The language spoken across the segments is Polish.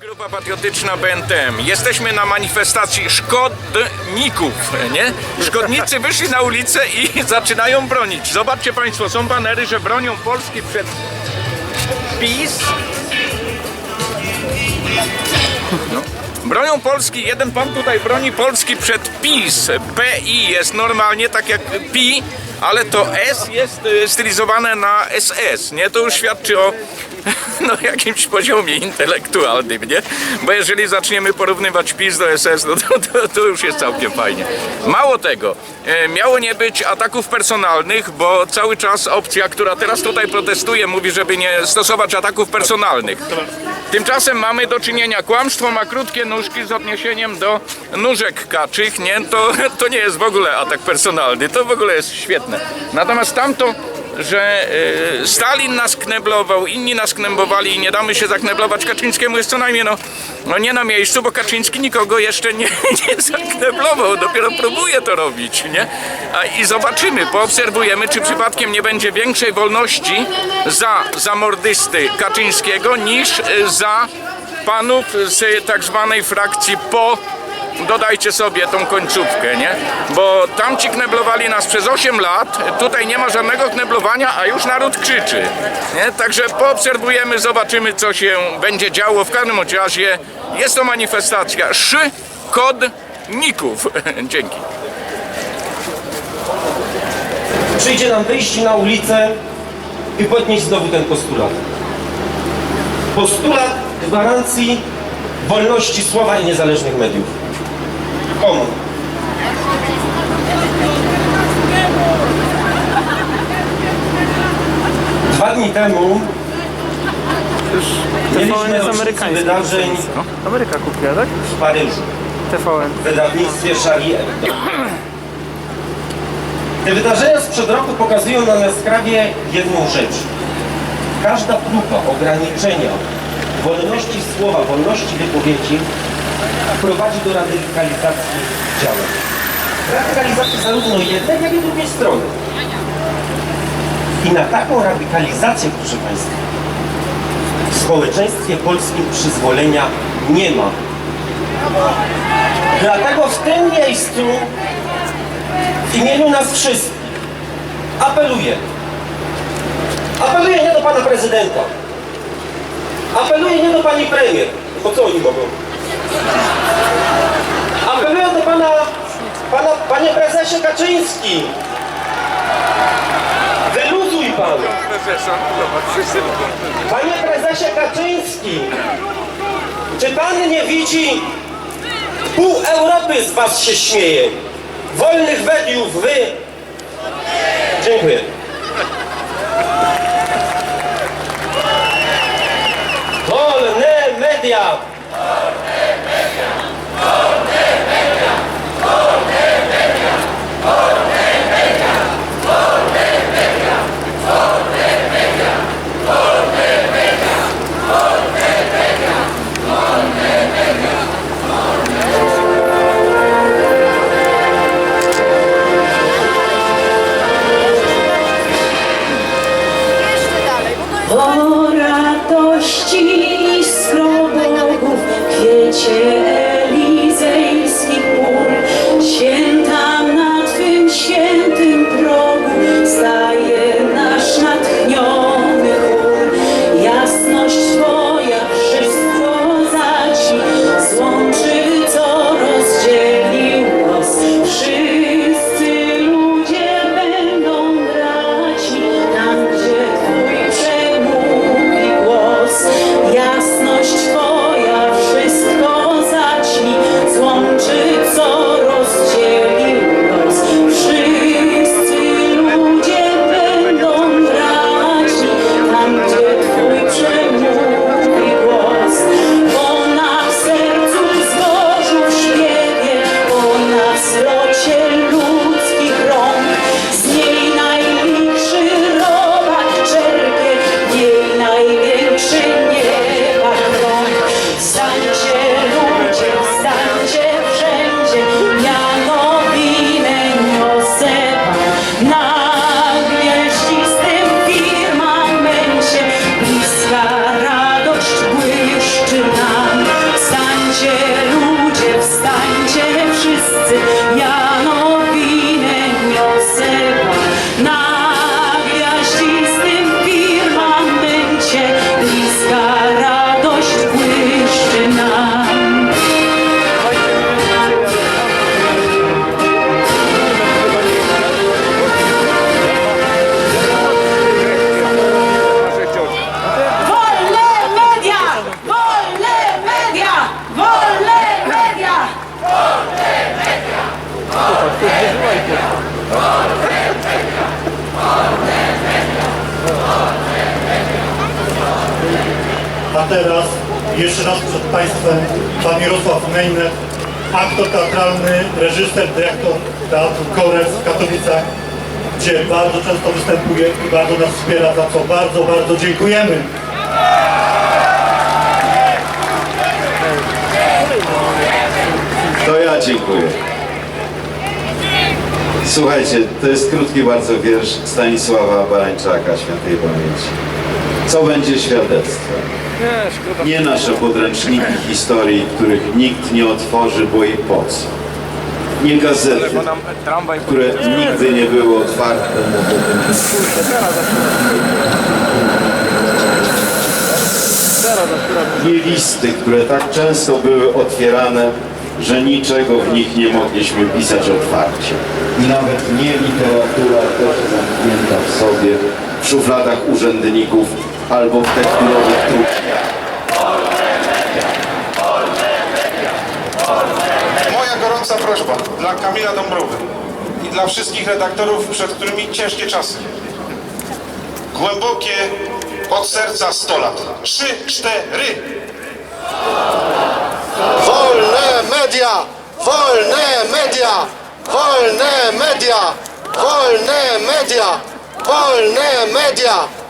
Grupa Patriotyczna BNTM. Jesteśmy na manifestacji szkodników, nie? Szkodnicy wyszli na ulicę i zaczynają bronić. Zobaczcie Państwo, są banery, że bronią Polski przed PiS. No. Bronią Polski, jeden pan tutaj broni Polski przed PiS. PI jest normalnie tak jak PI, ale to S jest y, stylizowane na SS, nie? To już świadczy o no, jakimś poziomie intelektualnym, nie? Bo jeżeli zaczniemy porównywać PiS do SS, no to, to, to już jest całkiem fajnie. Mało tego, e, miało nie być ataków personalnych, bo cały czas opcja, która teraz tutaj protestuje, mówi, żeby nie stosować ataków personalnych. Tymczasem mamy do czynienia, kłamstwo ma krótkie nóżki z odniesieniem do nóżek kaczych, nie? To, to nie jest w ogóle atak personalny, to w ogóle jest świetne. Natomiast tamto, że e, Stalin nas kneblował, inni nas kneblowali i nie damy się zakneblować Kaczyńskiemu jest co najmniej no, no nie na miejscu, bo Kaczyński nikogo jeszcze nie, nie zakneblował, dopiero próbuje to robić, nie? A, I zobaczymy, poobserwujemy, czy przypadkiem nie będzie większej wolności za zamordysty Kaczyńskiego niż e, za panów z tak zwanej frakcji po dodajcie sobie tą końcówkę, nie? Bo tamci kneblowali nas przez 8 lat, tutaj nie ma żadnego kneblowania, a już naród krzyczy, nie? Także poobserwujemy, zobaczymy co się będzie działo. W każdym razie jest to manifestacja szkodników. Dzięki. Przyjdzie nam wyjść na ulicę i podnieść znowu ten postulat. Postulat gwarancji wolności słowa i niezależnych mediów. Komu? Dwa dni temu mieliśmy TVN jest amerykański. wydarzeń Ameryka kupiła, tak? w Paryżu. TVN. w wydawnictwie Charlie Hebdo. Te wydarzenia sprzed roku pokazują nam jaskrawie jedną rzecz. Każda próba ograniczenia wolności słowa, wolności wypowiedzi prowadzi do radykalizacji działań. Radykalizacji zarówno jednej, jak i drugiej strony. I na taką radykalizację, proszę Państwa, w społeczeństwie polskim przyzwolenia nie ma. Dlatego w tym miejscu w imieniu nas wszystkich apeluję. Apeluję nie do pana prezydenta. Apeluję nie do pani premier. Po co oni mogą? Apeluję do pana, pana panie prezesie Kaczyński. Wyluzuj pan. Panie prezesie Kaczyński. Czy pan nie widzi, Pół Europy z was się śmieje. Wolnych mediów, wy. Dziękuję. Wolne media. Teraz jeszcze raz przed Państwem Pan Jarosław Mejner, aktor teatralny, reżyser, dyrektor Teatru Kores w Katowicach, gdzie bardzo często występuje i bardzo nas wspiera, za co bardzo, bardzo dziękujemy. To ja dziękuję. Słuchajcie, to jest krótki bardzo wiersz Stanisława Barańczaka, świętej pamięci. Co będzie świadectwem? Nie, nasze podręczniki historii, których nikt nie otworzy, bo i po co. Nie gazety, które nigdy nie były otwarte. Nie listy, które tak często były otwierane, że niczego w nich nie mogliśmy pisać otwarcie. I nawet nie literatura też zamknięta w sobie, w szufladach urzędników albo w tekturowych trudniach. Moja gorąca prośba dla Kamila Dąbrowy i dla wszystkich redaktorów, przed którymi ciężkie czasy. Głębokie od serca 100 lat. Trzy, cztery. Wolne media! Wolne media! Wolne media! Wolne media! Wolne media!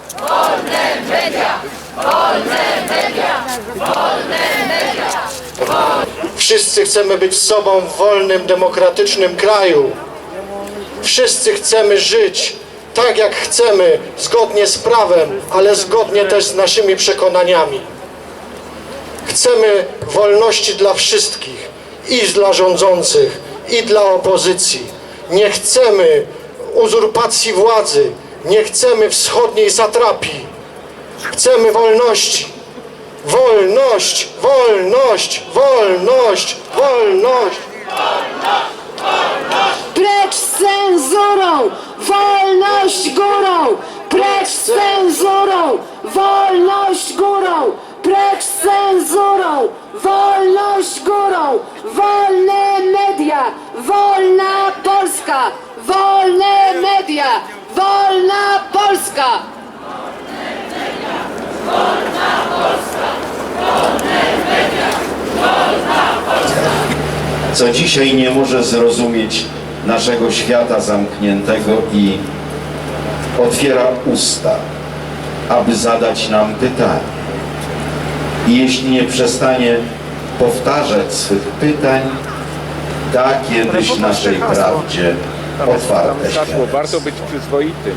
Wszyscy chcemy być sobą w wolnym, demokratycznym kraju. Wszyscy chcemy żyć tak, jak chcemy, zgodnie z prawem, ale zgodnie też z naszymi przekonaniami. Chcemy wolności dla wszystkich, i dla rządzących, i dla opozycji. Nie chcemy uzurpacji władzy, nie chcemy wschodniej satrapii. Chcemy wolności. Wolność, wolność, wolność, wolność. Precz z cenzurą! Wolność górą! Precz z cenzurą! Wolność górą! Precz cenzurą! Wolność górą! Wolne media! Wolna Polska! Wolne media! Wolna Polska! co dzisiaj nie może zrozumieć naszego świata zamkniętego i otwiera usta, aby zadać nam pytanie. I jeśli nie przestanie powtarzać swych pytań, da kiedyś naszej prawdzie otwarte Hasło, świat. warto być przyzwoitym.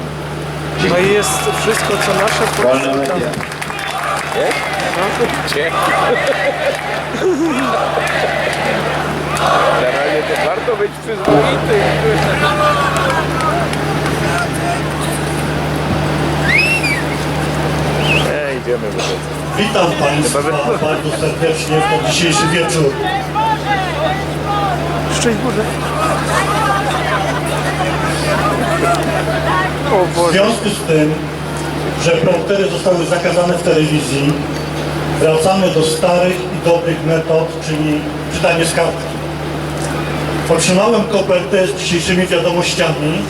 No i jest wszystko, co nasze. Wolne media. Generalnie to warto być przyzwoitym. Nie, idziemy tego. Witam Państwa bardzo serdecznie w ten dzisiejszy wieczór. Szczęść Boże. W związku z tym, że promptery zostały zakazane w telewizji, wracamy do starych i dobrych metod, czyli czytanie z kartki. Otrzymałem kopertę z dzisiejszymi wiadomościami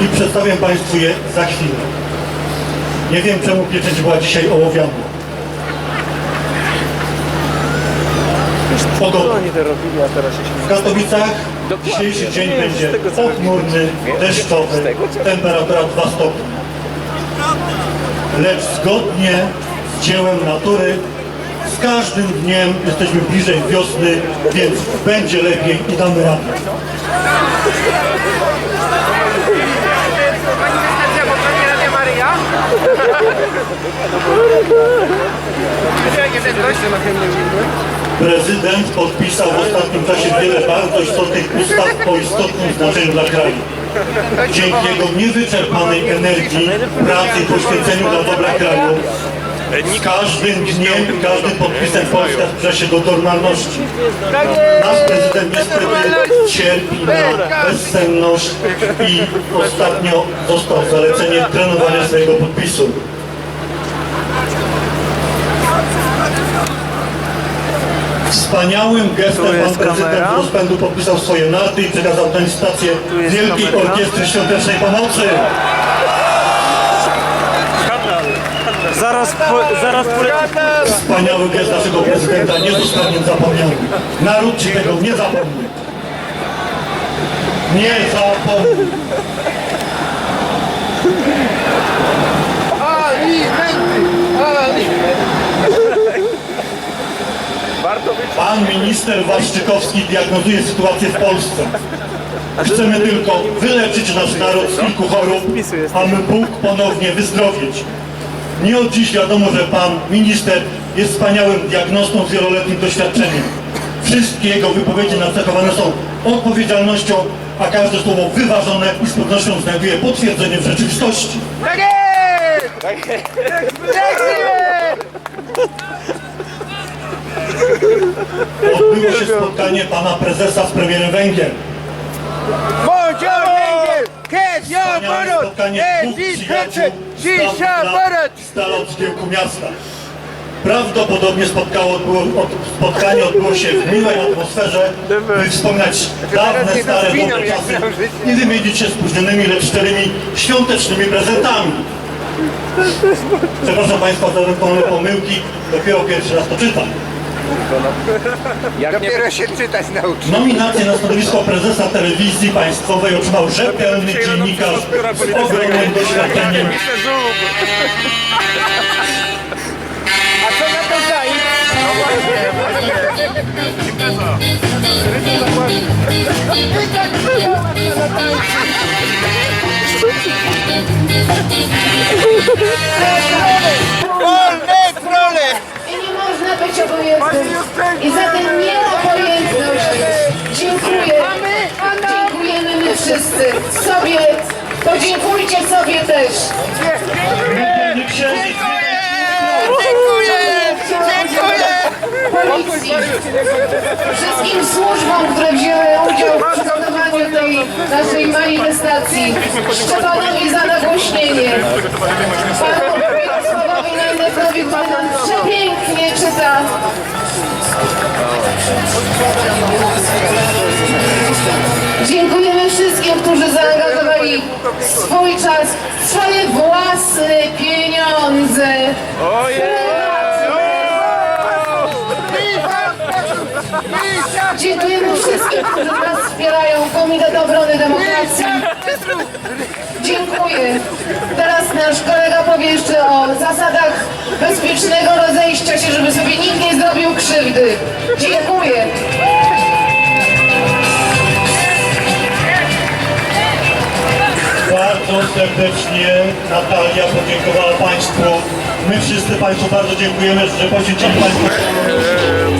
i przedstawię Państwu je za chwilę. Nie wiem, czemu pieczęć była dzisiaj ołowiana. Pogoda. oni to robili, a teraz się W. Katowicach dzisiejszy dzień Nie, będzie z tego, co pochmurny, deszczowy, temperatura 2 stopnie. Lecz zgodnie z dziełem natury, z każdym dniem jesteśmy bliżej wiosny, więc będzie lepiej i damy radę. Prezydent podpisał w ostatnim czasie wiele bardzo istotnych ustaw o istotnym znaczeniu dla kraju. Dzięki jego niewyczerpanej energii, pracy i poświęceniu dla dobra kraju, każdym dniem każdym podpisem Polska zbliża się do normalności. Nasz prezydent niestety cierpi na bezsenność i ostatnio dostał zalecenie trenowania swojego podpisu. Wspaniałym gestem pan prezydent z rozpędu podpisał swoje narty i przekazał tę stację Wielkiej. Orkiestry Świątecznej Pomocy. Zaraz, po, zaraz poleci. Wspaniały gest naszego prezydenta nie zostanie zapomniany. Naród ci tego nie zapomni. Nie zapomni. Pan minister Waszczykowski diagnozuje sytuację w Polsce. Chcemy tylko wyleczyć nasz naród z kilku chorób, a my Bóg ponownie wyzdrowieć. Nie od dziś wiadomo, że pan minister jest wspaniałym diagnostą z wieloletnim doświadczeniem. Wszystkie jego wypowiedzi nacechowane są odpowiedzialnością, a każde słowo wyważone i z pewnością znajduje potwierdzenie w rzeczywistości. Odbyło się spotkanie pana prezesa z premierem Węgier. Spotkanie dwóch przyjaciół z Stalowa- Stalow z Giełku Miasta. Prawdopodobnie spotkało, odbyło, od, spotkanie odbyło się w miłej atmosferze, by wspominać dawne, stare, dobre czasy. i wymienić się spóźnionymi, lecz szczerymi, świątecznymi prezentami. Przepraszam Państwa za wykonane pomyłki, dopiero pierwszy raz to czytam. Dopiero się czytać nauczy. Nominację na stanowisko prezesa telewizji państwowej otrzymał rzetelny dziennikarz z ogromnym doświadczeniem. A co na to zajść? Wolne trole! Nie można być obojętnym. I za tę nieobojętność dziękuję. Dziękujemy my wszyscy. Sobie. Podziękujcie sobie też. Dziękuję! Policji. Wszystkim służbom, które wzięły udział w przygotowaniu tej naszej manifestacji. Szczepanowi za nagłośnienie. Panu Jarosławowi Najlekowi, który nam przepięknie czyta Dziękujemy wszystkim, którzy zaangażowali swój czas, swoje własne pieniądze. Dziękujemy wszystkim, którzy nas wspierają. Komitet Obrony Demokracji. Dziękuję. Teraz nasz kolega powie jeszcze o zasadach bezpiecznego rozejścia się, żeby sobie nikt nie zrobił krzywdy. Dziękuję. Bardzo serdecznie Natalia podziękowała Państwu. My wszyscy Państwu bardzo dziękujemy, że poświęcili Państwo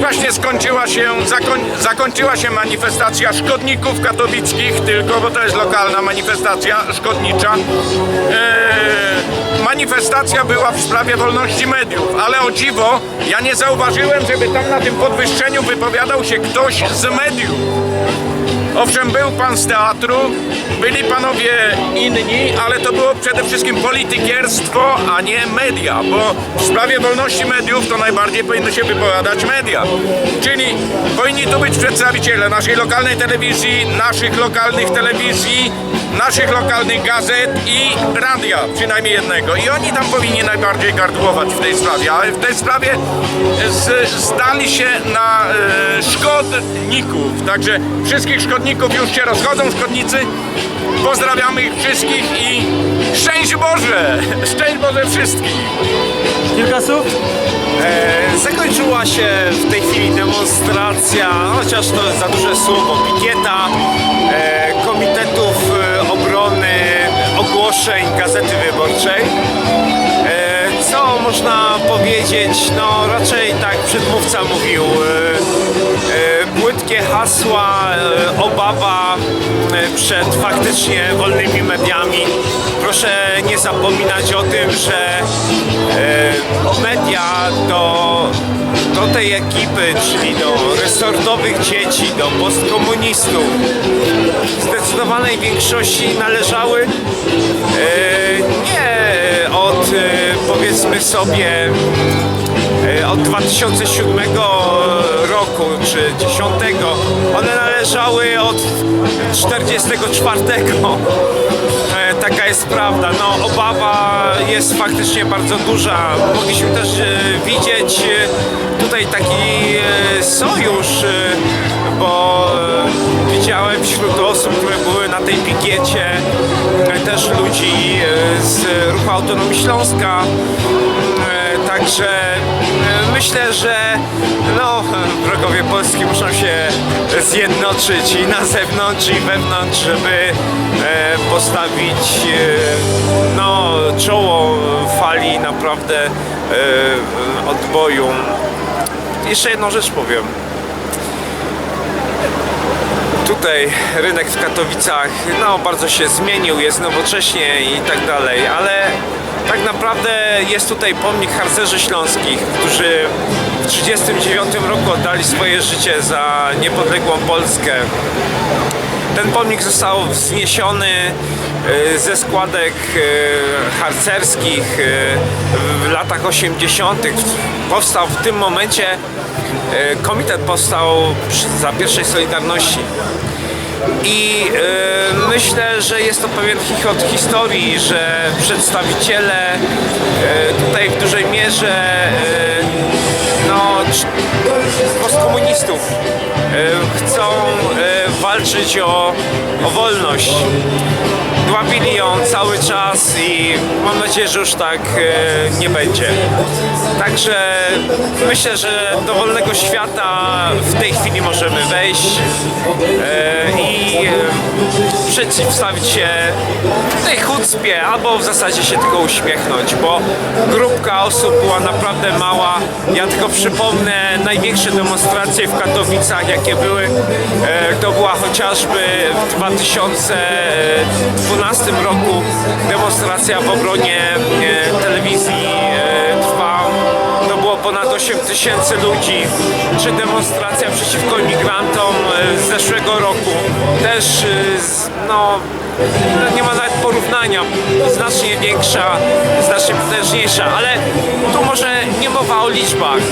Właśnie skończyła się, zakoń, zakończyła się manifestacja szkodników katowickich, tylko bo to jest lokalna manifestacja szkodnicza. Eee, manifestacja była w sprawie wolności mediów, ale o dziwo, ja nie zauważyłem, żeby tam na tym podwyższeniu wypowiadał się ktoś z mediów. Owszem, był pan z teatru, byli panowie inni, ale to było przede wszystkim politykierstwo, a nie media, bo w sprawie wolności mediów to najbardziej powinny się wypowiadać media. Czyli powinni tu być przedstawiciele naszej lokalnej telewizji, naszych lokalnych telewizji, naszych lokalnych gazet i radia, przynajmniej jednego. I oni tam powinni najbardziej gardłować w tej sprawie, ale w tej sprawie z, zdali się na e, szkodników. Także wszystkich szkodników już się rozchodzą, szkodnicy. Pozdrawiamy ich wszystkich i szczęść Boże! Szczęść Boże wszystkich! Kilka słów? E, Zakończyła się w tej chwili demonstracja, chociaż to jest za duże słowo, pikieta e, Komitetów e, Obrony Ogłoszeń Gazety Wyborczej. E, Co można powiedzieć? No raczej tak przedmówca mówił. e, e, Hasła, e, obawa e, przed faktycznie wolnymi mediami. Proszę nie zapominać o tym, że e, media do, do tej ekipy, czyli do resortowych dzieci, do postkomunistów, w zdecydowanej większości należały nie od powiedzmy sobie od 2007 roku czy 10. One należały od 44. E, taka jest prawda. No, obawa jest faktycznie bardzo duża. Mogliśmy też e, widzieć e, tutaj taki sojusz, bo widziałem wśród osób, które były na tej pikiecie też ludzi z Ruchu Autonomii Śląska. Także e, myślę, że no, wrogowie Polski muszą się zjednoczyć i na zewnątrz i wewnątrz, żeby e, postawić e, no, czoło fali naprawdę odboju. Jeszcze jedną rzecz powiem. Tutaj rynek w Katowicach no, bardzo się zmienił, jest nowocześnie i tak dalej, ale tak naprawdę jest tutaj pomnik harcerzy śląskich, którzy w 1939 roku oddali swoje życie za niepodległą Polskę. Ten pomnik został wzniesiony e, ze składek e, harcerskich e, w latach 80. Powstał w tym momencie, komitet powstał za pierwszej Solidarności. I e, myślę, że jest to pewien chichot historii, że przedstawiciele e, tutaj w dużej mierze e, no, postkomunistów chcą walczyć o, o wolność. Dławili ją cały czas i mam nadzieję, że już tak e, nie będzie. Także myślę, że do wolnego świata w tej chwili możemy wejść e, i e, przeciwstawić się tej chucpie, albo w zasadzie się tylko uśmiechnąć, bo grupka osób była naprawdę mała. Ja tylko przypomnę największe demonstracje w Katowicach, jakie były. E, To była chociażby w 2012 roku demonstracja w obronie e, telewizji e, trwa. To było ponad 8 tysięcy ludzi, czy demonstracja przeciwko imigrantom e, z zeszłego roku. Też e, no, no, nie ma nawet porównania, znacznie większa, znacznie potężniejsza, ale tu może nie mowa o liczbach.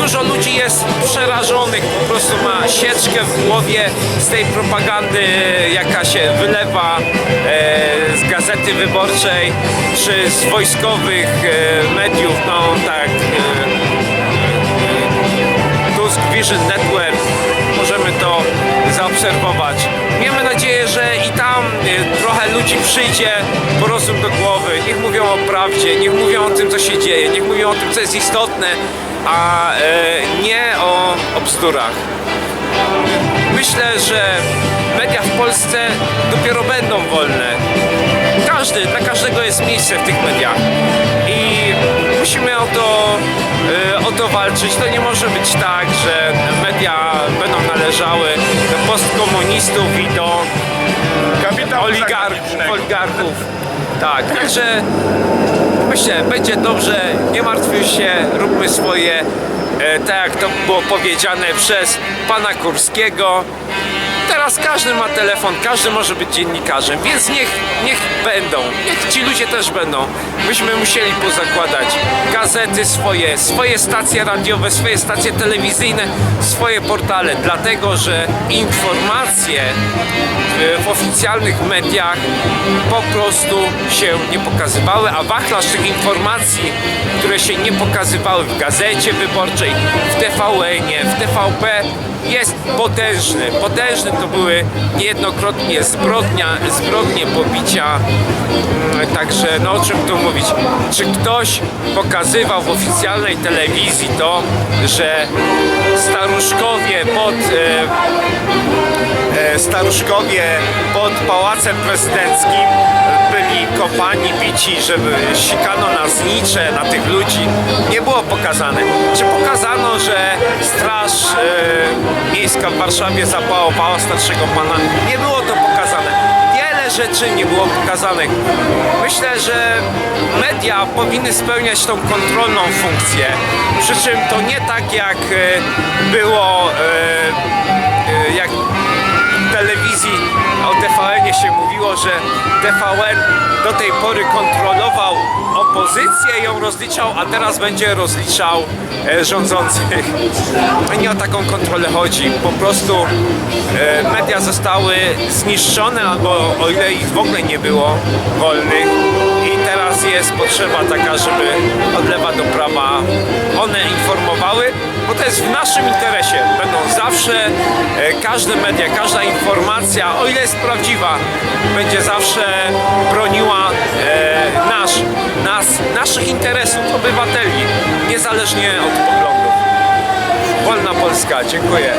Dużo ludzi jest przerażonych, po prostu ma sieczkę w głowie z tej propagandy, jaka się wylewa e, z gazety wyborczej, czy z wojskowych e, mediów, no tak, e, Vision Network, możemy to zaobserwować. Miejmy nadzieję, że i tam e, trochę ludzi przyjdzie po do głowy. Niech mówią o prawdzie, niech mówią o tym, co się dzieje, niech mówią o tym, co jest istotne, a e, nie o, o bzdurach. Myślę, że media w Polsce dopiero będą wolne. Każdy, dla każdego jest miejsce w tych mediach. I musimy o to, o to walczyć. To nie może być tak, że media będą należały do postkomunistów i do oligarchów. oligarchów. Tak, także myślę, będzie dobrze, nie martwmy się, róbmy swoje, e, tak jak to było powiedziane przez pana Kurskiego. Teraz każdy ma telefon, każdy może być dziennikarzem, więc niech, niech będą, niech ci ludzie też będą. Myśmy musieli pozakładać gazety swoje, swoje stacje radiowe, swoje stacje telewizyjne, swoje portale, dlatego że informacje e, w oficjalnych mediach po prostu się nie pokazywały, a wachlarz tych informacji, które się nie pokazywały w gazecie wyborczej, w TVN-ie, w TVP jest potężny. Potężny to były niejednokrotnie zbrodnia, zbrodnie pobicia. Mm, Także no o czym tu mówić? Czy ktoś pokazywał w oficjalnej telewizji to, że staruszkowie pod e, staruszkowie pod Pałacem Prezydenckim byli kopani, bici, żeby sikano na znicze, na tych ludzi. Nie było pokazane. Czy pokazano, że Straż e, Miejska w Warszawie zapałowała starszego pana? Nie było to pokazane. Rzeczy nie było pokazanych. Myślę, że media powinny spełniać tą kontrolną funkcję. Przy czym to nie tak jak e, było e, e, w telewizji o TVN popularnie się mówiło, że TVN do tej pory kontrolował opozycję, ją rozliczał, a teraz będzie rozliczał e, rządzących. Nie o taką kontrolę chodzi. Po prostu e, media zostały zniszczone, albo o ile ich w ogóle nie było wolnych. I teraz jest potrzeba taka, żeby od lewa do prawa one informowały, to jest w naszym interesie. Będą zawsze, e, każde media, każda informacja, o ile jest prawdziwa, będzie zawsze broniła e, nasz, nas, naszych interesów, obywateli, niezależnie od poglądów. Wolna Polska, dziękuję.